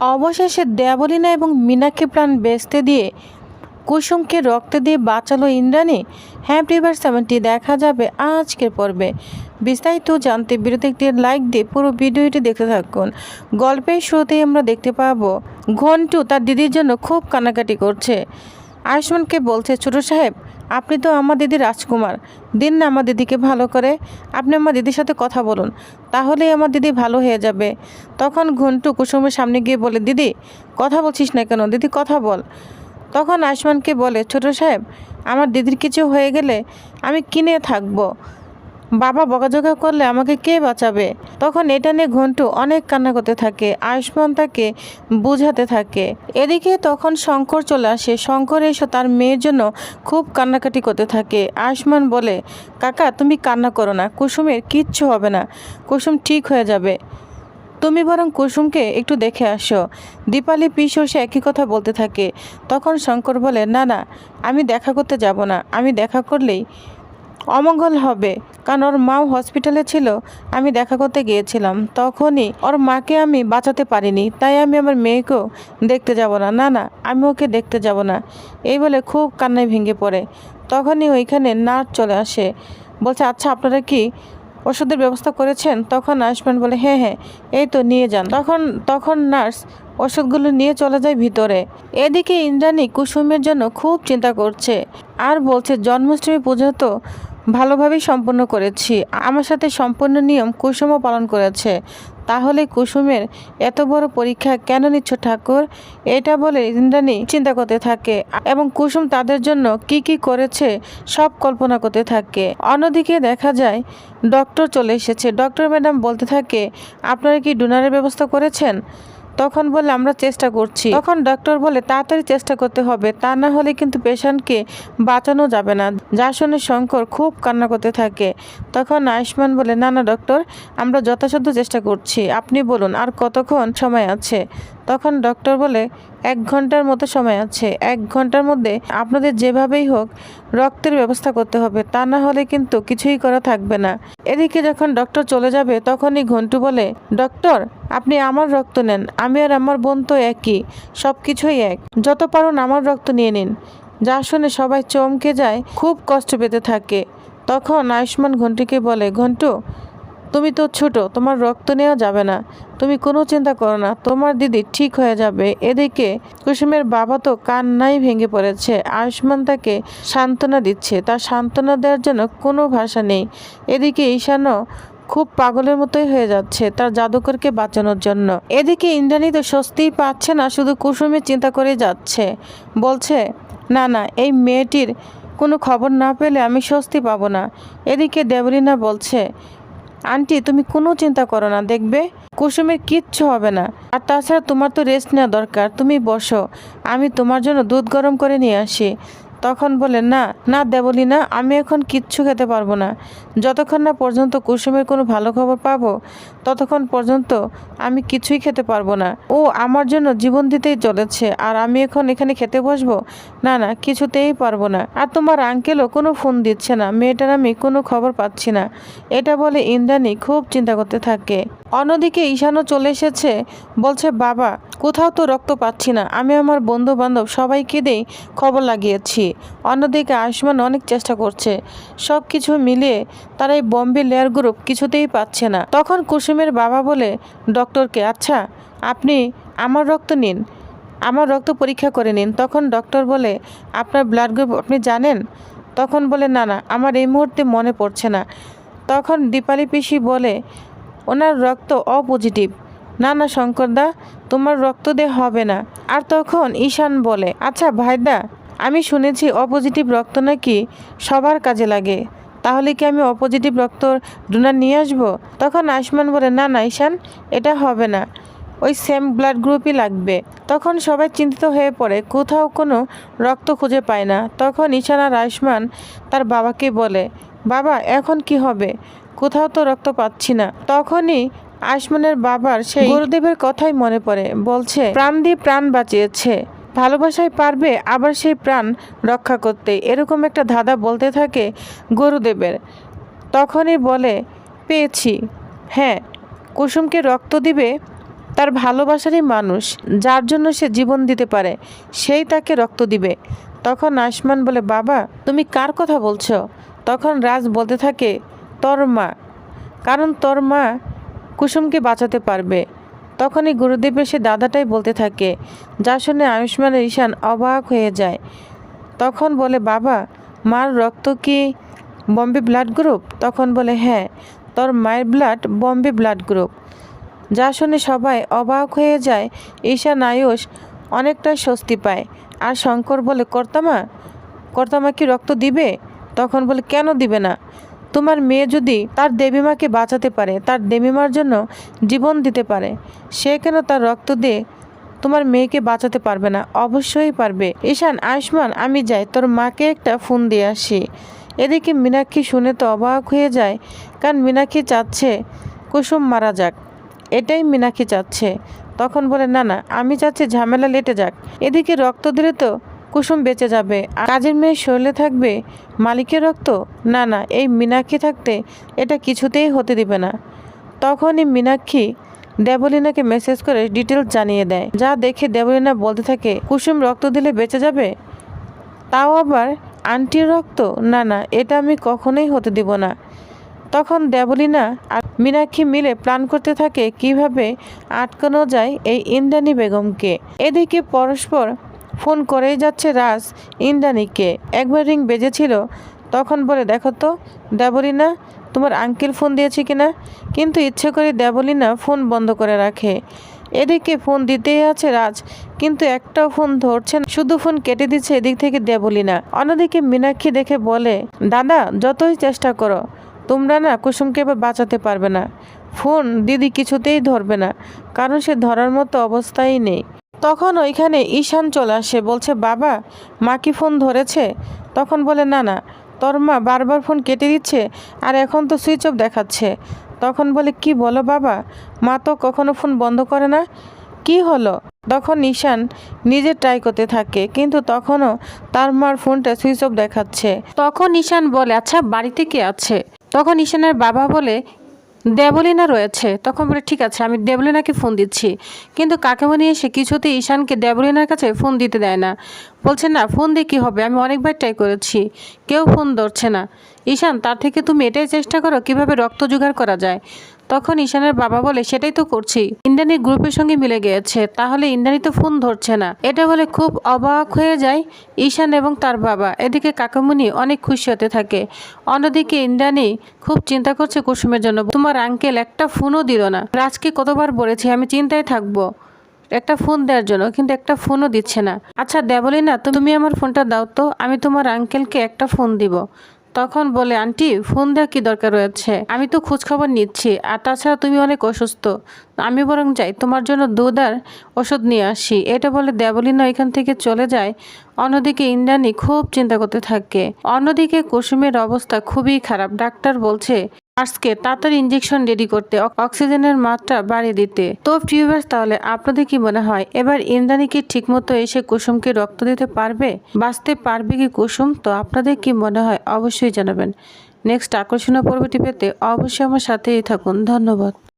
অবশেষে দেবলীনা এবং মীনাকে প্রাণ বেচতে দিয়ে কুসুমকে রক্ত দিয়ে বাঁচালো ইন্দ্রাণী। হ্যাঁ প্রিভার সেভেনটি দেখা যাবে আজকের পর্বে। বিস্তারিত জানতে বিরতি একটি লাইক দিয়ে পুরো ভিডিওটি দেখতে থাকুন। গল্পের শুরুতেই আমরা দেখতে পাবো, ঘন্টু তার দিদির জন্য খুব কানাকাটি করছে। আয়ুষ্মানকে বলছে, ছোটো সাহেব আপনি তো আমার দিদি রাজকুমার। দিন না আমার দিদিকে ভালো করে। আপনি আমার দিদির সাথে কথা বলুন, তাহলেই আমার দিদি ভালো হয়ে যাবে। তখন ঘন্টু কুসুমের সামনে গিয়ে বলে, দিদি, কথা বলছিস না কেন? দিদি, কথা বল। তখন আসমানকে বলে, ছোট সাহেব, আমার দিদির কিছু হয়ে গেলে আমি কিনে থাকব। বাবা বকাঝকা করলে আমাকে কে বাঁচাবে? তখন এটা নিয়ে ঘন্টু অনেক কান্না করতে থাকে, আয়ুষ্মান তাকে বুঝাতে থাকে। এদিকে তখন শঙ্কর চলে আসে, শঙ্কর এসে তার মেয়ের জন্য খুব কান্নাকাটি করতে থাকে। আয়ুষ্মান বলে, কাকা, তুমি কান্না করো না, কুসুমের কিচ্ছু হবে না, কুসুম ঠিক হয়ে যাবে। তুমি বরং কুসুমকে একটু দেখে আসো। দীপালি পিসও সে একই কথা বলতে থাকে। তখন শঙ্কর বলে, না না, আমি দেখা করতে যাব না, আমি দেখা করলেই অমঙ্গল হবে। কারণ ওর মাও হসপিটালে ছিল, আমি দেখা করতে গিয়েছিলাম। তখনই ওর মাকে আমি বাঁচাতে পারিনি। তাই আমি আমার মেয়েকেও দেখতে যাব না। না না, আমি ওকে দেখতে যাব না। এই বলে খুব কান্নায় ভেঙে পড়ে। তখনই ওইখানে নার্স চলে আসে। বলছে আচ্ছা আপনারা কি ওষুধের ব্যবস্থা করেছেন, তখন আয়ুষ্মান বলে হ্যাঁ হ্যাঁ এই তো, নিয়ে যান। তখন তখন নার্স ওষুধগুলো নিয়ে চলে যায় ভিতরে। এদিকে ইন্দ্রাণী কুসুমের জন্য খুব চিন্তা করছে। আর বলছে, জন্মাষ্টমী পুজো তো ভালোভাবেই সম্পন্ন করেছি। আমার সাথে সম্পূর্ণ নিয়ম কুসুমও পালন করেছে। তাহলে কুসুমের এত বড় পরীক্ষা কেন নিচ্ছ ঠাকুর? এটা বলে ইন্দ্রাণী চিন্তা করতে থাকে এবং কুসুম তাদের জন্য কি কি করেছে সব কল্পনা করতে থাকে। অন্যদিকে দেখা যায় ডক্টর চলে এসেছে। ডক্টর ম্যাডাম বলতে থাকে, আপনারা কি ডোনারের ব্যবস্থা করেছেন? তখন বলে, আমরা চেষ্টা করছি। তখন ডক্টর বলে, তাড়াতাড়ি চেষ্টা করতে হবে। তা না হলে কিন্তু পেশেন্টকে বাঁচানো যাবে না। যা শুনে শঙ্কর খুব কান্না করতে থাকে। তখন আয়ুষ্মান বলে, না না ডক্টর আমরা যথাসাধ্য চেষ্টা করছি। আপনি বলুন, আর কতক্ষণ সময় আছে? তখন ডক্টর বলে এক ঘণ্টার মতো সময় আছে। এক ঘণ্টার মধ্যে আপনাদের যেভাবেই হোক রক্তের ব্যবস্থা করতে হবে। তা না হলে কিন্তু কিছুই করা থাকবে না। এদিকে যখন ডক্টর চলে যাবে, তখনই ঘন্টু বলে, ডক্টর, আপনি আমার রক্ত নেন। আমি আর আমার বোন তো একই। সব কিছুই এক। যত পারুন আমার রক্ত নিয়ে নিন যা শুনে সবাই চমকে যায়, খুব কষ্ট পেতে থাকে। তখন আয়ুষ্মান ঘন্টুকে বলে, ঘন্টু তুমি তো ছোট, তোমার রক্ত নেওয়া যাবে না। তুমি কোনো চিন্তা করো না, তোমার দিদি ঠিক হয়ে যাবে। এদিকে কুসুমের বাবা তো কান্নাই ভেঙে পড়েছে। আয়ুষ্মান তাকে সান্ত্বনা দিচ্ছে। তার সান্ত্বনা দেওয়ার জন্য কোনো ভাষা নেই। এদিকে ঈশানও খুব পাগলের মতোই হয়ে যাচ্ছে তার জাদুকরকে বাঁচানোর জন্য। এদিকে ইন্দ্রাণী তো স্বস্তিই পাচ্ছে না, শুধু কুসুমের চিন্তা করে যাচ্ছে। বলছে, না না, এই মেয়েটির কোনো খবর না পেলে আমি স্বস্তি পাবো না। এদিকে দেবলীনা বলছে আন্টি, তুমি কোনো চিন্তা করো না, দেখবে? কুসুমের কিচ্ছু হবে না। আর তাছাড়া তোমার তো রেস্ট নেওয়া দরকার, তুমি বসো। আমি তোমার জন্য দুধ গরম করে নিয়ে আসি। তখন বলে, না না দেবলি না, আমি এখন কিচ্ছু খেতে পারব না। যতক্ষণ না পর্যন্ত কুসুমের কোনো ভালো খবর পাবো, ততক্ষণ পর্যন্ত আমি কিছুই খেতে পারব না। ও আমার জন্য জীবন দিতেই চলেছে, আর আমি এখন এখানে খেতে বসবো? না না, কিছুতেই পারব না। আর তোমার আঙ্কেলও কোনো ফোন দিচ্ছে না, মেয়েটার আমি কোনো খবর পাচ্ছি না। এটা বলে ইন্দ্রাণী খুব চিন্তা করতে থাকে। অন্যদিকে ঈশানও চলে এসেছে, বলছে, বাবা, কোথাও তো রক্ত পাচ্ছি না। আমি আমার বন্ধু বান্ধব সবাইকে দিয়েই খবর লাগিয়েছি। অন্যদিকে আয়ুষ্মান অনেক চেষ্টা করছে। সব কিছু মিলিয়ে তারা এই বম্বে লেয়ার গ্রুপ কিছুতেই পাচ্ছে না। তখন কুসুমের বাবা বলে, ডক্টরকে আচ্ছা আপনি আমার রক্ত নিন। আমার রক্ত পরীক্ষা করে নিন। তখন ডক্টর বলে, আপনার ব্লাড গ্রুপ আপনি জানেন? তখন বলে, না না, আমার এই মুহূর্তে মনে পড়ছে না। তখন দীপালি পিসি বলে, ওনার রক্ত অপজিটিভ পজিটিভ না না শঙ্করদা তোমার রক্ত দিয়ে হবে না। আর তখন ঈশান বলে আচ্ছা ভাইদা আমি শুনেছি অপজিটিভ রক্ত নাকি সবার কাজে লাগে। তাহলে কি আমি অপজিটিভ রক্ত ডোনার নিয়ে আসব? তখন আয়ুষ্মান বলে না না ঈশান এটা হবে না। ওই সেম ব্লাড গ্রুপই লাগবে। তখন সবাই চিন্তিত হয়ে পড়ে কোথাও কোনো রক্ত খুঁজে পায় না। তখন ঈশান আর আয়ুষ্মান তার বাবাকে বলে বাবা এখন কি হবে? কোথাও তো রক্ত পাচ্ছি না। তখনই আয়ুষ্মানের বাবার সেই গুরুদেবের কথাই মনে পড়ে বলছে প্রাণ দিয়ে প্রাণ বাঁচিয়েছে। ভালোবাসায় পারবে আবার সেই প্রাণ রক্ষা করতে। এরকম একটা ধাঁধা বলতে থাকে গুরুদেবের। তখনই বলে, পেয়েছি। হ্যাঁ কুসুমকে রক্ত দিবে তার ভালোবাসারই মানুষ, যার জন্য সে জীবন দিতে পারে, সেই তাকে রক্ত দিবে। তখন আসমান বলে, বাবা, তুমি কার কথা বলছো? তখন রাজ বলতে থাকে, তোর মা। কারণ তোর মা কুসুমকে বাঁচাতে পারবে। তখনই গুরুদেব এসে দাদাটাই বলতে থাকে, যা শুনে আয়ুষ্মানের ঈশান অবাক হয়ে যায়। তখন বলে, বাবা, মার রক্ত কি বম্বে ব্লাড গ্রুপ? তখন বলে হ্যাঁ তোর মায়ের ব্লাড বম্বে ব্লাড গ্রুপ। যা শুনে সবাই অবাক হয়ে যায়। ঈশান, আয়ুষ অনেকটা স্বস্তি পায়। আর শঙ্কর বলে, কর্তামা কর্তামা কি রক্ত দিবে? তখন বলে, কেন দিবে না? তোমার মেয়ে যদি তার দেবীমাকে বাঁচাতে পারে, তার দেবীমার জন্য জীবন দিতে পারে, সে কেন তার রক্ত দিয়ে তোমার মেয়েকে বাঁচাতে পারবে না? অবশ্যই পারবে। ঈশান, আয়ুষ্মান, আমি যাই, তোর মাকে একটা ফোন দিয়ে আসি। এদিকে মীনাক্ষী শুনে তো অবাক হয়ে যায়, কারণ মীনাক্ষী চাচ্ছে কুসুম মারা যাক। এটাই মীনাক্ষী চাচ্ছে। তখন বলে, না না, আমি চাচ্ছি ঝামেলা লেটে যাক। এদিকে রক্ত দিলে তো কুসুম বেঁচে যাবে। কাজের মেয়ের শরীরে থাকবে মালিকের রক্ত? না না, এই মীনাক্ষী থাকতে এটা কিছুতেই হতে দিবে না। তখনই মীনাক্ষী দেবলীনাকে মেসেজ করে ডিটেলস জানিয়ে দেয়। যা দেখে দেবলীনা বলতে থাকে, কুসুম রক্ত দিলে বেঁচে যাবে? তাও আবার, আন্টির রক্ত? না না, এটা আমি কখনোই হতে দিব না। তখন দেবলীনা আর মীনাক্ষী মিলে প্ল্যান করতে থাকে কীভাবে আটকানো যায় এই ইন্দ্রাণী বেগমকে। এদিকে পরস্পর ফোন করেই যাচ্ছে রাজ ইন্দ্রাণীকে। একবার রিং বেজেছিল, তখন বলে, দেখো তো, দেবলীনা, তোমার আঙ্কেল ফোন দিয়েছে কিনা? কিন্তু ইচ্ছে করে দেবলীনা ফোন বন্ধ করে রাখে। এদিকে ফোন দিতেই আছে রাজ, কিন্তু একটাও ফোন ধরছে না। শুধু ফোন কেটে দিচ্ছে এদিক থেকে দেবলীনা। অন্যদিকে মীনাক্ষী দেখে বলে, দাদা, যতই চেষ্টা করো, তোমরা না কুসুমকে এবার বাঁচাতে পারবে না। ফোন দিদি কিছুতেই ধরবে না, কারণ সে ধরার মতো অবস্থাই নেই। তখন ওইখানে ঈশান চলে আসে, বলছে, বাবা, মা কি ফোন ধরেছে? তখন বলে, না না, তোর মা বারবার ফোন কেটে দিচ্ছে আর এখন তো সুইচ অফ দেখাচ্ছে। তখন বলে, কি বলো বাবা, মা তো কখনো ফোন বন্ধ করে না? কি হলো? তখন ঈশান নিজে ট্রাই করতে থাকে, কিন্তু তখনও তার মার ফোনটা সুইচ অফ দেখাচ্ছে। তখন ঈশান বলে আচ্ছা বাড়িতে কে আছে? তখন ঈশানের বাবা বলে দেবলীনা রয়েছে। তখন বলে, ঠিক আছে, আমি দেবলিনাকে ফোন দিচ্ছি। কিন্তু কাকেমণি এসে কিছুতে ঈশানকে দেবলিনার কাছে ফোন দিতে দেয় না। বলছে, না ফোন দিয়ে কী হবে? আমি অনেকবার ট্রাই করেছি। কেউ ফোন ধরছে না। ঈশান, তার থেকে তুমি এটাই চেষ্টা করো কীভাবে রক্ত জোগাড় করা যায়? তখন ঈশানের বাবা বলে, সেটাই তো করছি। ইন্দ্রাণী গ্রুপের সঙ্গে মিলে গিয়েছে। তাহলে ইন্দ্রাণী তো ফোন ধরছে না। এটা বলে খুব অবাক হয়ে যায় ঈশান এবং তার বাবা। এদিকে কাকামুনি অনেক খুশি হতে থাকে। অন্যদিকে ইন্দ্রাণী খুব চিন্তা করছে কুসুমের জন্য। তোমার আঙ্কেল একটা ফোনও দিল না। রাজকে কতবার বলেছি আমি চিন্তায় থাকব। একটা ফোন দেওয়ার জন্য, কিন্তু একটা ফোনও দিচ্ছে না। আচ্ছা দেবলি না তুমি আমার ফোনটা দাও তো। আমি তোমার আঙ্কেলকে একটা ফোন দিব। তখন বলে, আন্টি, ফোন দেওয়া কি দরকার রয়েছে? আমি তো খোঁজখবর নিচ্ছি। আর তাছাড়া তুমি অনেক অসুস্থ। আমি বরং যাই, তোমার জন্য দুধ আর ওষুধ নিয়ে আসি। এটা বলে দেবলিনা এখান থেকে চলে যায়। অন্যদিকে ইন্দ্রাণী খুব চিন্তা করতে থাকে। অন্যদিকে কুসুমের অবস্থা খুবই খারাপ। ডাক্তার বলছে আজকে তাড়াতাড়ি ইঞ্জেকশন রেডি করতে অক্সিজেনের মাত্রা বাড়িয়ে দিতে। তো টিউবার্স তাহলে আপনাদের কি মনে হয়, এবার ইন্দ্রাণী কি ঠিকমতো এসে কুসুমকে রক্ত দিতে পারবে? বাঁচতে পারবে কি কুসুম? তো আপনাদের কি মনে হয়, অবশ্যই জানাবেন। নেক্সট আকর্ষণীয় পর্বটি পেতে অবশ্যই আমার সাথেই থাকুন। ধন্যবাদ।